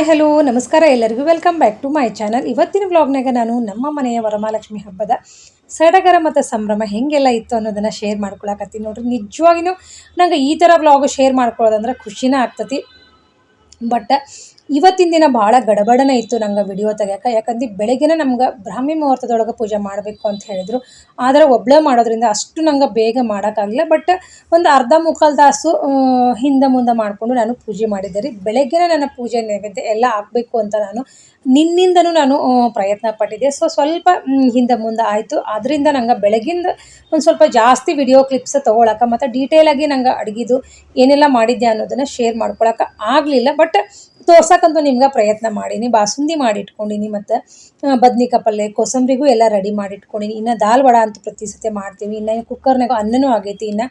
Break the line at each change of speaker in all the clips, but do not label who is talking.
Hi, hello, ನಮಸ್ಕಾರ ಎಲ್ಲರಿಗೂ. Welcome back to my channel ಇವತ್ತಿನ ಬ್ಲಾಗ್ನಾಗ ನಾನು ನಮ್ಮ ಮನೆಯ ವರಮಹಾಲಕ್ಷ್ಮಿ ಹಬ್ಬದ ಸಡಗರ ಮತ್ತು ಸಂಭ್ರಮ ಹೆಂಗೆಲ್ಲ ಇತ್ತು ಅನ್ನೋದನ್ನು ಶೇರ್ ಮಾಡ್ಕೊಳಕತ್ತೀನಿ. ನೋಡ್ರಿ ನಿಜವಾಗಿಯೂ ನಂಗೆ ಈ ಥರ ಬ್ಲಾಗು ಶೇರ್ ಮಾಡ್ಕೊಳ್ಳೋದಂದ್ರೆ ಖುಷಿನೇ ಆಗ್ತತಿ. ಬಟ್ ಇವತ್ತಿನ ದಿನ ಭಾಳ ಗಡಬಡನೆ ಇತ್ತು ನಂಗೆ ವಿಡಿಯೋ ತೆಗಿಯೋಕೆ. ಯಾಕಂದ್ರೆ ಬೆಳಗ್ಗೆನೇ ನಮ್ಗೆ ಬ್ರಾಹ್ಮಿ ಮುಹೂರ್ತದೊಳಗೆ ಪೂಜೆ ಮಾಡಬೇಕು ಅಂತ ಹೇಳಿದರು. ಆದರೆ ಒಬ್ಬಳೇ ಮಾಡೋದ್ರಿಂದ ಅಷ್ಟು ನಂಗೆ ಬೇಗ ಮಾಡೋಕ್ಕಾಗಲಿಲ್ಲ. ಬಟ್ ಒಂದು ಅರ್ಧ ಮುಕ್ಕಾಲು ತಾಸು ಹಿಂದೆ ಮುಂದೆ ಮಾಡಿಕೊಂಡು ನಾನು ಪೂಜೆ ಮಾಡಿದ್ದೆ ರೀ. ಬೆಳಗ್ಗೆನೇ ನನ್ನ ಪೂಜೆ ನೈವೇದ್ಯ ಎಲ್ಲ ಆಗಬೇಕು ಅಂತ ನಾನು ನಿನ್ನಿಂದನೂ ನಾನು ಪ್ರಯತ್ನ ಪಟ್ಟಿದ್ದೆ. ಸೊ ಸ್ವಲ್ಪ ಹಿಂದೆ ಮುಂದೆ ಆಯಿತು. ಅದರಿಂದ ನಂಗೆ ಬೆಳಗಿಂದ ಒಂದು ಸ್ವಲ್ಪ ಜಾಸ್ತಿ ವಿಡಿಯೋ ಕ್ಲಿಪ್ಸ್ ತೊಗೊಳಕ್ಕೆ ಮತ್ತು ಡೀಟೇಲಾಗಿ ನಂಗೆ ಅಡುಗೆದು ಏನೆಲ್ಲ ಮಾಡಿದ್ದೆ ಅನ್ನೋದನ್ನು ಶೇರ್ ಮಾಡ್ಕೊಳಕ್ಕೆ ಆಗಲಿಲ್ಲ. ಬಟ್ ತೋರ್ಸಕ್ಕಂತೂ ನಿಮ್ಗೆ ಪ್ರಯತ್ನ ಮಾಡೀನಿ, ಬಾಸುಂದಿ ಮಾಡಿಟ್ಕೊಂಡಿನಿ ಮತ್ತು ಬದ್ನಿಕಾಯಿ ಪಲ್ಯ ಕೋಸಂಬರಿಗೂ ಎಲ್ಲ ರೆಡಿ ಮಾಡಿಟ್ಕೊಂಡಿನಿ. ಇನ್ನು ದಾಲ್ ವಡ ಅಂತೂ ಪ್ರತಿ ಸತಿ ಮಾಡ್ತೀವಿ. ಇನ್ನು ಕುಕ್ಕರ್ನಾಗ ಅನ್ನನೂ ಆಗೈತಿ. ಇನ್ನು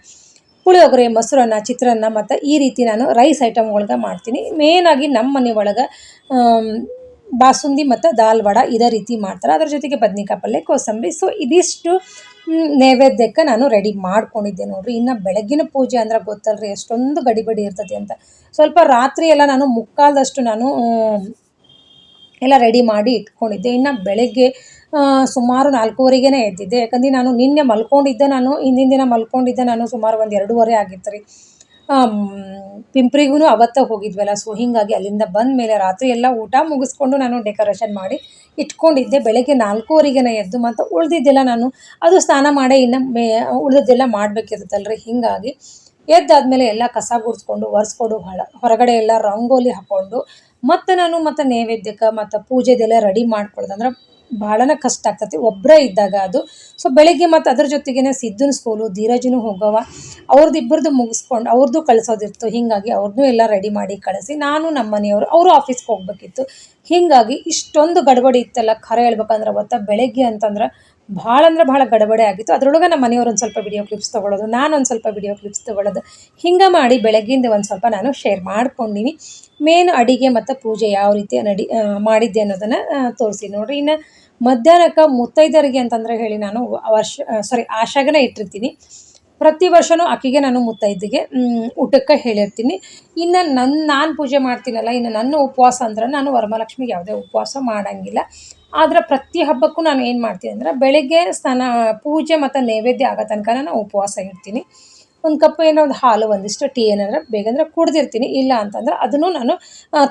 ಪುಳಿಯೋಗರೆ, ಮೊಸರನ್ನ, ಚಿತ್ರಾನ್ನ ಮತ್ತು ಈ ರೀತಿ ನಾನು ರೈಸ್ ಐಟಮ್ಗಳ್ಗೆ ಮಾಡ್ತೀನಿ. ಮೇನಾಗಿ ನಮ್ಮ ಮನೆ ಒಳಗೆ ಬಾಸುಂದಿ ಮತ್ತು ದಾಲ್ ವಡ ಇದೇ ರೀತಿ ಮಾಡ್ತಾರೆ. ಅದ್ರ ಜೊತೆಗೆ ಬದ್ನಿಕಾಯಿ ಪಲ್ಯ, ಕೋಸಂಬರಿ. ಸೊ ಇದಿಷ್ಟು ನೈವೇದ್ಯಕ್ಕೆ ನಾನು ರೆಡಿ ಮಾಡ್ಕೊಂಡಿದ್ದೆ ನೋಡ್ರಿ. ಇನ್ನು ಬೆಳಗ್ಗಿನ ಪೂಜೆ ಅಂದ್ರೆ ಗೊತ್ತಲ್ರಿ, ಎಷ್ಟೊಂದು ಗಡಿಬಿಡಿ ಇರ್ತದೆ ಅಂತ. ಸ್ವಲ್ಪ ರಾತ್ರಿ ಎಲ್ಲ ನಾನು ಮುಕ್ಕಾಲ್ದಷ್ಟು ನಾನು ಎಲ್ಲ ರೆಡಿ ಮಾಡಿ ಇಟ್ಕೊಂಡಿದ್ದೆ. ಇನ್ನು ಬೆಳಗ್ಗೆ ಸುಮಾರು ನಾಲ್ಕೂವರೆಗೇ ಎದ್ದಿದ್ದೆ. ಯಾಕಂದ್ರೆ ನಾನು ನಿನ್ನೆ ಮಲ್ಕೊಂಡಿದ್ದೆ ನಾನು, ಹಿಂದಿನ ದಿನ ಮಲ್ಕೊಂಡಿದ್ದೆ ನಾನು ಸುಮಾರು ಒಂದು ಎರಡೂವರೆ ಆಗಿತ್ತು ರೀ ಪಿಂಪ್ರಿಗೂ ಅವತ್ತೇ ಹೋಗಿದ್ವಲ್ಲ ಸೊ ಹೀಗಾಗಿ ಅಲ್ಲಿಂದ ಬಂದ ಮೇಲೆ ರಾತ್ರಿ ಎಲ್ಲ ಊಟ ಮುಗಿಸ್ಕೊಂಡು ನಾನು ಡೆಕೋರೇಷನ್ ಮಾಡಿ ಇಟ್ಕೊಂಡಿದ್ದೆ. ಬೆಳಗ್ಗೆ ನಾಲ್ಕೂವರೆಗೆ ಎದ್ದು ಮತ್ತು ಉಳ್ದಿದ್ದೆಲ್ಲ ನಾನು. ಅದು ಸ್ನಾನ ಮಾಡಿ ಇನ್ನು ಮೇ, ಉಳ್ದಿದ್ದೆಲ್ಲ ಮಾಡಬೇಕಿರುತ್ತಲ್ರಿ. ಹೀಗಾಗಿ ಎದ್ದಾದಮೇಲೆ ಎಲ್ಲ ಕಸ ಗುಡಿಸ್ಕೊಂಡು, ಒರೆಸ್ಕೊಂಡು, ಹೊಳ, ಹೊರಗಡೆ ಎಲ್ಲ ರಂಗೋಲಿ ಹಾಕ್ಕೊಂಡು ಮತ್ತು ನಾನು ಮತ್ತು ನೈವೇದ್ಯಕ್ಕೆ ಮತ್ತು ಪೂಜೆದೆಲ್ಲ ರೆಡಿ ಮಾಡ್ಕೊಳ್ದಂದ್ರೆ ಭಾಳನ ಕಷ್ಟ ಆಗ್ತೈತಿ. ಒಬ್ಬರೇ ಇದ್ದಾಗ ಅದು. ಸೊ ಬೆಳಿಗ್ಗೆ ಮತ್ತು ಅದ್ರ ಜೊತೆಗೇನೆ ಸಿದ್ಧನ ಸ್ಕೂಲು ಧೀರಜನು ಹೋಗವ ಅವ್ರದ್ದು ಇಬ್ಬರದ್ದು ಮುಗಿಸ್ಕೊಂಡು ಅವ್ರದ್ದು ಕಳಿಸೋದಿತ್ತು ಹೀಗಾಗಿ ಅವ್ರನ್ನೂ ಎಲ್ಲ ರೆಡಿ ಮಾಡಿ ಕಳಿಸಿ ನಾನು ನಮ್ಮ ಮನೆಯವರು, ಅವರು ಆಫೀಸ್ಗೆ ಹೋಗ್ಬೇಕಿತ್ತು. ಹೀಗಾಗಿ ಇಷ್ಟೊಂದು ಗಡಬಡಿ ಇತ್ತಲ್ಲ, ಖರೆ ಹೇಳ್ಬೇಕಂದ್ರೆ ಅವತ್ತ ಬೆಳಗ್ಗೆ ಅಂತಂದ್ರೆ ಭಾಳ ಅಂದ್ರೆ ಭಾಳ ಗಡಬಡೆ ಆಗಿತ್ತು. ಅದರೊಳಗೆ ನಮ್ಮ ಮನೆಯವ್ರು ಒಂದು ಸ್ವಲ್ಪ ವಿಡಿಯೋ ಕ್ಲಿಪ್ಸ್ ತೊಗೊಳೋದು, ನಾನು ಒಂದು ಸ್ವಲ್ಪ ವಿಡಿಯೋ ಕ್ಲಿಪ್ಸ್ ತೊಗೊಳ್ಳೋದು ಹಿಂಗೆ ಮಾಡಿ ಬೆಳಗ್ಗಿಂದ ಒಂದು ಸ್ವಲ್ಪ ನಾನು ಶೇರ್ ಮಾಡ್ಕೊಂಡಿನಿ. ಮೇನ್ ಅಡಿಗೆ ಮತ್ತು ಪೂಜೆ ಯಾವ ರೀತಿ ನಡಿ ಮಾಡಿದ್ದೆ ಅನ್ನೋದನ್ನು ತೋರಿಸಿ ನೋಡ್ರಿ. ಇನ್ನು ಮಧ್ಯಾಹ್ನಕ್ಕೆ ಮುತ್ತೈದರಿಗೆ ಅಂತಂದ್ರೆ ಹೇಳಿ ನಾನು ವರ್ಷ ಸಾರಿ ಆಶಾಗನೇ ಇಟ್ಟಿರ್ತೀನಿ. ಪ್ರತಿ ವರ್ಷವೂ ಆಕೆಗೆ ನಾನು ಮುತ್ತೈದಿಗೆ ಊಟಕ್ಕೆ ಹೇಳಿರ್ತೀನಿ. ಇನ್ನು ನನ್ನ ನಾನು ಪೂಜೆ ಮಾಡ್ತೀನಲ್ಲ, ಇನ್ನು ನನ್ನ ಉಪವಾಸ ಅಂದ್ರೆ ನಾನು ವರಮಹಾಲಕ್ಷ್ಮಿಗೆ ಯಾವುದೇ ಉಪವಾಸ ಮಾಡೋಂಗಿಲ್ಲ. ಆದರೆ ಪ್ರತಿ ಹಬ್ಬಕ್ಕೂ ನಾನು ಏನು ಮಾಡ್ತೀನಿ ಅಂದ್ರೆ ಬೆಳಗ್ಗೆ ಸ್ನಾನ, ಪೂಜೆ ಮತ್ತು ನೈವೇದ್ಯ ಆಗೋ ತನಕ ನಾನು ಉಪವಾಸ ಇರ್ತೀನಿ ಒಂದು ಕಪ್ ಏನೋ ಒಂದು ಹಾಲು, ಒಂದಿಷ್ಟು ಟೀ ಏನಾದ್ರೆ ಬೇಗಂದ್ರೆ ಕುಡ್ದಿರ್ತೀನಿ. ಇಲ್ಲ ಅಂತಂದ್ರೆ ಅದನ್ನು ನಾನು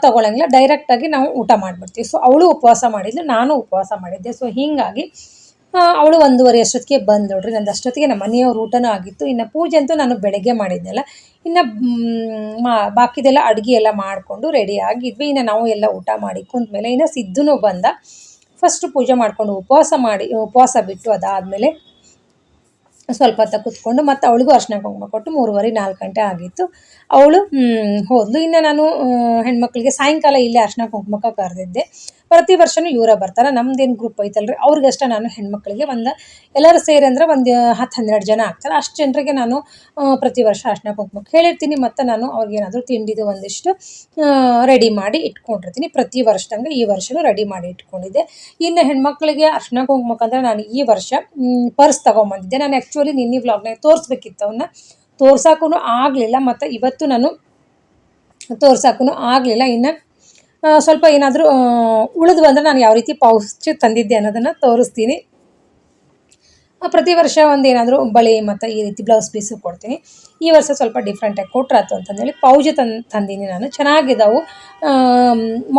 ತೊಗೊಳಂಗಿಲ್ಲ. ಡೈರೆಕ್ಟಾಗಿ ನಾವು ಊಟ ಮಾಡಿಬಿಡ್ತೀವಿ. ಸೊ ಅವಳು ಉಪವಾಸ ಮಾಡಿದ್ಲು, ನಾನು ಉಪವಾಸ ಮಾಡಿದ್ದೆ. ಸೊ ಹೀಗಾಗಿ ಅವಳು ಒಂದೂವರೆ ಅಷ್ಟೊತ್ತಿಗೆ ಬಂದು ನೋಡ್ರಿ ನಂದು ಅಷ್ಟೊತ್ತಿಗೆ ನಮ್ಮ ಮನೆಯವ್ರ ಊಟನೂ ಆಗಿತ್ತು. ಇನ್ನು ಪೂಜೆ ಅಂತೂ ನಾನು ಬೆಳಗ್ಗೆ ಮಾಡಿದ್ನಲ್ಲ. ಇನ್ನು, ಮಾ ಬಾಕಿದೆಲ್ಲ ಅಡುಗೆ ಎಲ್ಲ ಮಾಡಿಕೊಂಡು ರೆಡಿ ಆಗಿದ್ವಿ. ಇನ್ನು ನಾವು ಎಲ್ಲ ಊಟ ಮಾಡಿ ಕುಂತ್ಮೇಲೆ ಇನ್ನು ಸಿದ್ಧನೂ ಬಂದ. ಫಸ್ಟು ಪೂಜೆ ಮಾಡಿಕೊಂಡು ಉಪವಾಸ ಮಾಡಿ, ಉಪವಾಸ ಬಿಟ್ಟು ಅದಾದಮೇಲೆ ಸ್ವಲ್ಪ ಹೊತ್ತ ಕುತ್ಕೊಂಡು ಮತ್ತು ಅವಳಿಗೂ ಅರ್ಶಿನ ಕುಂಕುಮ ಕೊಟ್ಟು ಮೂರುವರೆ ನಾಲ್ಕು ಗಂಟೆ ಆಗಿತ್ತು. ಅವಳು ಹೋದ್ಲು. ಇನ್ನು ನಾನು ಹೆಣ್ಮಕ್ಳಿಗೆ ಸಾಯಂಕಾಲ ಇಲ್ಲೇ ಅರ್ಶಿನ ಕುಂಕುಮಕ್ಕೆ ಕರೆದಿದ್ದೆ. ಪ್ರತಿ ವರ್ಷನೂ ಇವರ ಬರ್ತಾರೆ. ನಮ್ದೇನು ಗ್ರೂಪ್ ಐತಲ್ರಿ, ಅವ್ರಿಗಷ್ಟೇ ನಾನು ಹೆಣ್ಮಕ್ಳಿಗೆ ಒಂದು ಎಲ್ಲರೂ ಸೇರಿ ಅಂದ್ರೆ ಒಂದು ಹತ್ತು ಹನ್ನೆರಡು ಜನ ಆಗ್ತಾರೆ. ಅಷ್ಟು ಜನರಿಗೆ ನಾನು ಪ್ರತಿ ವರ್ಷ ಅರ್ಶಿನ ಕುಂಕುಮಕ್ಕೆ ಹೇಳಿರ್ತೀನಿ ಮತ್ತು ನಾನು ಅವ್ರಿಗೇನಾದರೂ ತಿಂಡಿದು ಒಂದಿಷ್ಟು ರೆಡಿ ಮಾಡಿ ಇಟ್ಕೊಂಡಿರ್ತೀನಿ. ಪ್ರತಿ ವರ್ಷದಂಗೆ ಈ ವರ್ಷನೂ ರೆಡಿ ಮಾಡಿ ಇಟ್ಕೊಂಡಿದ್ದೆ. ಇನ್ನು ಹೆಣ್ಮಕ್ಳಿಗೆ ಅರ್ಶಿನ ಕುಂಕುಮಕ್ಕಂದ್ರೆ ನಾನು ಈ ವರ್ಷ ಪರ್ಸ್ ತೊಗೊಂಬಂದಿದ್ದೆ. ನಾನು ಆ್ಯಕ್ಚುಲಿ ನಿನ್ನೆ ವ್ಲಾಗ್ನಾಗ ತೋರಿಸ್ಬೇಕಿತ್ತು ಅವನ್ನ ತೋರ್ಸೋಕ್ಕೂ ಆಗಲಿಲ್ಲ ಮತ್ತು ಇವತ್ತು ನಾನು ತೋರ್ಸೋಕ್ಕೂ ಆಗಲಿಲ್ಲ. ಇನ್ನು ಸ್ವಲ್ಪ ಏನಾದರೂ ಉಳಿದು ಬಂದರೆ ನಾನು ಯಾವ ರೀತಿ ಪೌಚ್ ತಂದಿದ್ದೆ ಅನ್ನೋದನ್ನು ತೋರಿಸ್ತೀನಿ. ಪ್ರತಿ ವರ್ಷ ಒಂದು ಏನಾದರೂ ಬಳೆ ಮತ್ತು ಈ ರೀತಿ ಬ್ಲೌಸ್ ಪೀಸು ಕೊಡ್ತೀನಿ. ಈ ವರ್ಷ ಸ್ವಲ್ಪ ಡಿಫ್ರೆಂಟಾಗಿ ಕೊಟ್ರಾತು ಅಂತಂದೇಳಿ ಪೌಜ್ ತಂದು, ತಂದೀನಿ ನಾನು. ಚೆನ್ನಾಗಿದ್ದಾವು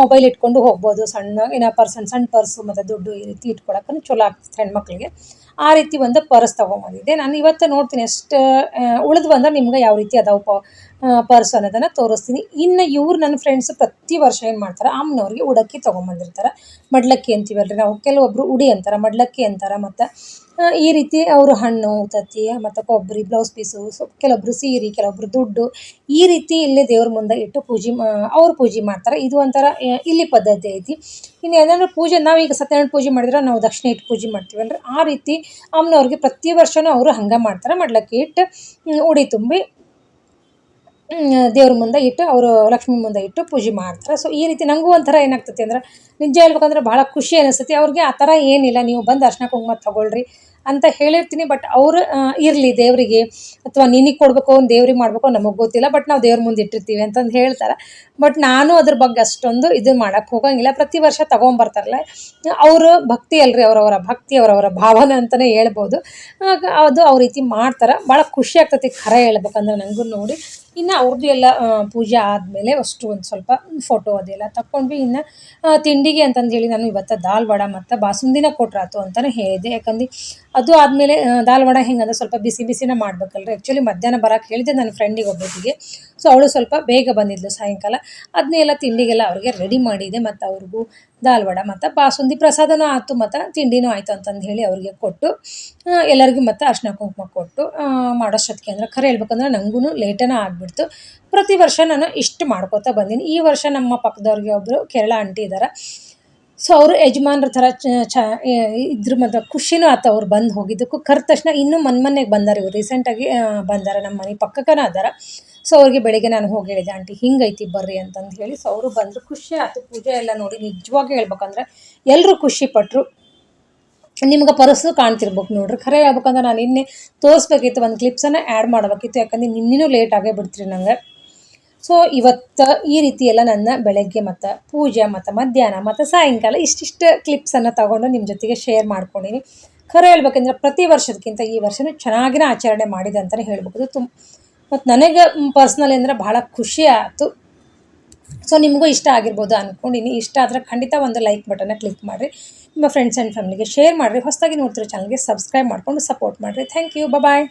ಮೊಬೈಲ್ ಇಟ್ಕೊಂಡು ಹೋಗ್ಬೋದು ಸಣ್ಣ, ಏನೋ ಪರ್ಸನ್ ಸಣ್ಣ ಪರ್ಸು ಮತ್ತು ದುಡ್ಡು ಈ ರೀತಿ ಇಟ್ಕೊಳಕ್ಕೂ ಚಲೋ ಆಗ್ತದೆ ಹೆಣ್ಮಕ್ಳಿಗೆ. ಆ ರೀತಿ ಒಂದು ಪರ್ಸ್ ತೊಗೊಂಬಂದಿದ್ದೆ. ನಾನು ಇವತ್ತು ನೋಡ್ತೀನಿ ಎಷ್ಟು ಉಳಿದು ಬಂದ್ರೆ ನಿಮ್ಗೆ ಯಾವ ರೀತಿ ಅದಾವು ಪ ಪರ್ಸ್ ಅನ್ನೋದನ್ನು ತೋರಿಸ್ತೀನಿ. ಇನ್ನು ಇವ್ರು ನನ್ನ ಫ್ರೆಂಡ್ಸ್ ಪ್ರತಿ ವರ್ಷ ಏನು ಮಾಡ್ತಾರೆ, ಅಮ್ಮನವ್ರಿಗೆ ಉಡಕ್ಕಿ ತೊಗೊಂಬಂದಿರ್ತಾರೆ. ಮಡ್ಲಕ್ಕಿ ಅಂತೀವಲ್ರಿ ನಾವು ಕೆಲವೊಬ್ಬರು ಉಡಿ ಅಂತಾರೆ, ಮಡ್ಲಕ್ಕಿ ಅಂತಾರೆ ಮತ್ತು ಈ ರೀತಿ ಅವರು ಹಣ್ಣು, ತತ್ತಿ, ಮತ್ತು ಕೊಬ್ಬರಿ ಬ್ಲೌಸ್ ಪೀಸು ಸೊ, ಕೆಲವೊಬ್ರು ಸೀರೆ, ಕೆಲವೊಬ್ರು ದುಡ್ಡು, ಈ ರೀತಿ ಇಲ್ಲಿ ದೇವ್ರ ಮುಂದೆ ಇಟ್ಟು ಪೂಜೆ ಅವ್ರು ಪೂಜೆ ಮಾಡ್ತಾರೆ. ಇದು ಒಂಥರ ಇಲ್ಲಿ ಪದ್ಧತಿ ಐತಿ. ಇನ್ನು ಏನಾದ್ರು ಪೂಜೆ ನಾವು ಈಗ ಸತ್ಯನಾರಾಯಣ ಪೂಜೆ ಮಾಡಿದ್ರೆ ನಾವು ದಕ್ಷಿಣ ಇಟ್ಟು ಪೂಜೆ ಅಂದ್ರೆ ಆ ರೀತಿ ಅಮ್ಮನವ್ರಿಗೆ ಪ್ರತಿ ವರ್ಷವೂ ಅವರು ಹಂಗೆ ಮಾಡ್ತಾರೆ. ಮಡ್ಲಕ್ಕಿ ಇಟ್ಟು ಉಡಿ ತುಂಬಿ ದೇವ್ರ ಮುಂದೆ ಇಟ್ಟು ಅವರು ಲಕ್ಷ್ಮಿ ಮುಂದೆ ಇಟ್ಟು ಪೂಜೆ ಮಾಡ್ತಾರೆ. ಸೊ ಈ ರೀತಿ ನನಗೂ ಒಂಥರ ಏನಾಗ್ತೈತಿ ಅಂದ್ರೆ ನಿಜ ಹೇಳ್ಬೇಕಂದ್ರೆ ಭಾಳ ಖುಷಿ ಅನಿಸ್ತೈತಿ. ಅವ್ರಿಗೆ ಆ ಥರ ಏನಿಲ್ಲ. ನೀವು ಬಂದು ಅರ್ಶಿನ ಕುಂಕುಮ ತಗೊಳ್ರಿ. ಅಂತ ಹೇಳಿರ್ತೀನಿ ಬಟ್ ಅವರು ಇರಲಿ ದೇವರಿಗೆ. ಅಥವಾ ನಿನಗೆ ಕೊಡಬೇಕು, ಒಂದು ದೇವ್ರಿಗೆ ಮಾಡಬೇಕು, ನಮಗೆ ಗೊತ್ತಿಲ್ಲ ಬಟ್ ನಾವು ದೇವ್ರ ಮುಂದೆ ಇಟ್ಟಿರ್ತೀವಿ ಅಂತಂದು ಹೇಳ್ತಾರೆ. ಬಟ್ ನಾನು ಅದ್ರ ಬಗ್ಗೆ ಅಷ್ಟೊಂದು ಇದು ಮಾಡೋಕ್ಕೆ ಹೋಗಂಗಿಲ್ಲ. ಪ್ರತಿ ವರ್ಷ ತೊಗೊಂಬರ್ತಾರಲ್ಲ, ಅವರು ಭಕ್ತಿ ಅಲ್ರಿ, ಅವರವರ ಭಕ್ತಿ, ಅವರವರ ಭಾವನೆ ಅಂತಲೇ ಹೇಳ್ಬೋದು. ಅದು ಅವ್ರ ರೀತಿ ಮಾಡ್ತಾರೆ. ಭಾಳ ಖುಷಿ ಆಗ್ತೈತಿ ಖರೆ ಹೇಳ್ಬೇಕಂದ್ರೆ ನನಗೂ ನೋಡಿ. ಇನ್ನು ಅವ್ರದ್ದು ಎಲ್ಲ ಪೂಜೆ ಆದಮೇಲೆ ಅಷ್ಟು ಒಂದು ಸ್ವಲ್ಪ ಫೋಟೋ ಅದೆಲ್ಲ ತಗೊಂಡ್ವಿ ಇನ್ನು ತಿಂಡಿಗೆ ಅಂತಂದು ಹೇಳಿ ನಾನು ಇವತ್ತು ದಾಲ್ ವಡ ಮತ್ತು ಬಾಸುಂದಿನ ಕೊಟ್ರಾತು ಅಂತಲೇ ಹೇಳಿದೆ ಯಾಕಂದ್ರೆ ಅದು ಆದಮೇಲೆ ದಾಲ್ ವಡ ಹೆಂಗಂದ್ರೆ ಸ್ವಲ್ಪ ಬಿಸಿ ಬಿಸಿನ ಮಾಡ್ಬೇಕಲ್ರಿ. ಆ್ಯಕ್ಚುಲಿ ಮಧ್ಯಾಹ್ನ ಬರೋಕೆ ಹೇಳಿದೆ ನನ್ನ ಫ್ರೆಂಡಿಗೆ ಒಬ್ಬೊತ್ತಿಗೆ ಸೊ ಅವಳು ಸ್ವಲ್ಪ ಬೇಗ ಬಂದಿದ್ಲು ಸಾಯಂಕಾಲ. ಅದನ್ನೆಲ್ಲ ತಿಂಡಿಗೆಲ್ಲ ಅವ್ರಿಗೆ ರೆಡಿ ಮಾಡಿದೆ ಮತ್ತು ಅವ್ರಿಗೂ ದಾಲ್ ವಡ ಮತ್ತು ಬಾಸುಂದಿ ಪ್ರಸಾದನೂ ಆಯ್ತು ಮತ್ತು ತಿಂಡಿನೂ ಆಯಿತು ಅಂತಂದು ಹೇಳಿ ಅವ್ರಿಗೆ ಕೊಟ್ಟು ಎಲ್ಲರಿಗೂ ಮತ್ತು ಅರ್ಶಿನ ಕುಂಕುಮ ಕೊಟ್ಟು ಮಾಡೋಷ್ಟೊತ್ತಿಗೆ ಅಂದ್ರೆ ಖರೆ ಹೇಳ್ಬೇಕಂದ್ರೆ ನನಗೂ ಲೇಟನ ಆಗಿಬಿಡ್ತು. ಪ್ರತಿ ವರ್ಷ ನಾನು ಇಷ್ಟು ಮಾಡ್ಕೋತಾ ಬಂದೀನಿ. ಈ ವರ್ಷ ನಮ್ಮ ಪಕ್ಕದವ್ರಿಗೆ ಒಬ್ಬರು ಕೇರಳ ಆಂಟಿ ಇದ್ದಾರೆ ಸೊ ಅವರು ಯಜಮಾನ್ರ ಥರ ಚ ಇದ್ರ ಮತ್ತು ಖುಷಿನೂ ಆತ ಅವ್ರು ಬಂದು ಹೋಗಿದ್ದಕ್ಕೂ. ಕರೆದ ತಕ್ಷಣ ಇನ್ನೂ ಮನ್ ಮನೆಗೆ ಬಂದಾರೆ, ಇವ್ರು ರೀಸೆಂಟಾಗಿ ಬಂದಾರೆ, ನಮ್ಮ ಮನೆ ಪಕ್ಕಕ್ಕನ ಅದಾರ. ಸೊ ಅವ್ರಿಗೆ ಬೆಳಿಗ್ಗೆ ನಾನು ಹೋಗಿ ಹೇಳಿದೆ, ಆಂಟಿ, ಹಿಂಗೈತಿ ಬರ್ರಿ ಅಂತಂದು ಹೇಳಿ. ಸೊ ಅವರು ಬಂದರು, ಖುಷಿ ಆಯ್ತು ಪೂಜೆ ಎಲ್ಲ ನೋಡಿ ನಿಜವಾಗಿ ಹೇಳ್ಬೇಕಂದ್ರೆ ಎಲ್ಲರೂ ಖುಷಿ ಪಟ್ಟರು ನಿಮ್ಗೆ ಪರಸು ಕಾಣ್ತಿರ್ಬೇಕು ನೋಡ್ರಿ. ಖರೆ ಹೇಳ್ಬೇಕಂದ್ರೆ ನಾನು ಇನ್ನೇ ತೋರಿಸ್ಬೇಕಿತ್ತು, ಒಂದು ಕ್ಲಿಪ್ಸನ್ನು ಆ್ಯಡ್ ಮಾಡಬೇಕಿತ್ತು. ಯಾಕಂದ್ರೆ ನಿನ್ನೆನೂ ಲೇಟ್ ಆಗೇ ಬಿಡ್ತೀರಿ ನಂಗೆ. ಸೊ ಇವತ್ತು ಈ ರೀತಿ ಎಲ್ಲ ನನ್ನ ಬೆಳಗ್ಗೆ ಮತ್ತು ಪೂಜೆ, ಮತ್ತು ಮಧ್ಯಾಹ್ನ, ಮತ್ತು ಸಾಯಂಕಾಲ ಇಷ್ಟಿಷ್ಟು ಕ್ಲಿಪ್ಸನ್ನು ತಗೊಂಡು ನಿಮ್ಮ ಜೊತೆಗೆ ಶೇರ್ ಮಾಡ್ಕೊಂಡಿನಿ. ಖರೆ ಹೇಳ್ಬೇಕಂದ್ರೆ ಪ್ರತಿ ವರ್ಷದಕ್ಕಿಂತ ಈ ವರ್ಷನೂ ಚೆನ್ನಾಗಿನ ಆಚರಣೆ ಮಾಡಿದೆ ಅಂತಲೇ ಹೇಳ್ಬೋದು ತುಂಬ ಮತ್ತು ನನಗೆ ಪರ್ಸ್ನಲಿ ಅಂದರೆ ಭಾಳ ಖುಷಿ ಆಯಿತು. ಸೊ ನಿಮಗೂ ಇಷ್ಟ ಆಗಿರ್ಬೋದು ಅಂದ್ಕೊಂಡಿನಿ ಇಷ್ಟ ಆದರೆ ಖಂಡಿತ ಒಂದು ಲೈಕ್ ಬಟನ್ನ ಕ್ಲಿಕ್ ಮಾಡಿರಿ. ನಿಮ್ಮ ಫ್ರೆಂಡ್ಸ್ ಆ್ಯಂಡ್ ಫ್ಯಾಮಿಲಿಗೆ ಶೇರ್ ಮಾಡಿರಿ. ಹೊಸದಾಗಿ ನೋಡ್ತಿರೋ ಚಾನಲ್ಗೆ ಸಬ್ಸ್ಕ್ರೈಬ್ ಮಾಡ್ಕೊಂಡು ಸಪೋರ್ಟ್ ಮಾಡಿರಿ. Thank you bye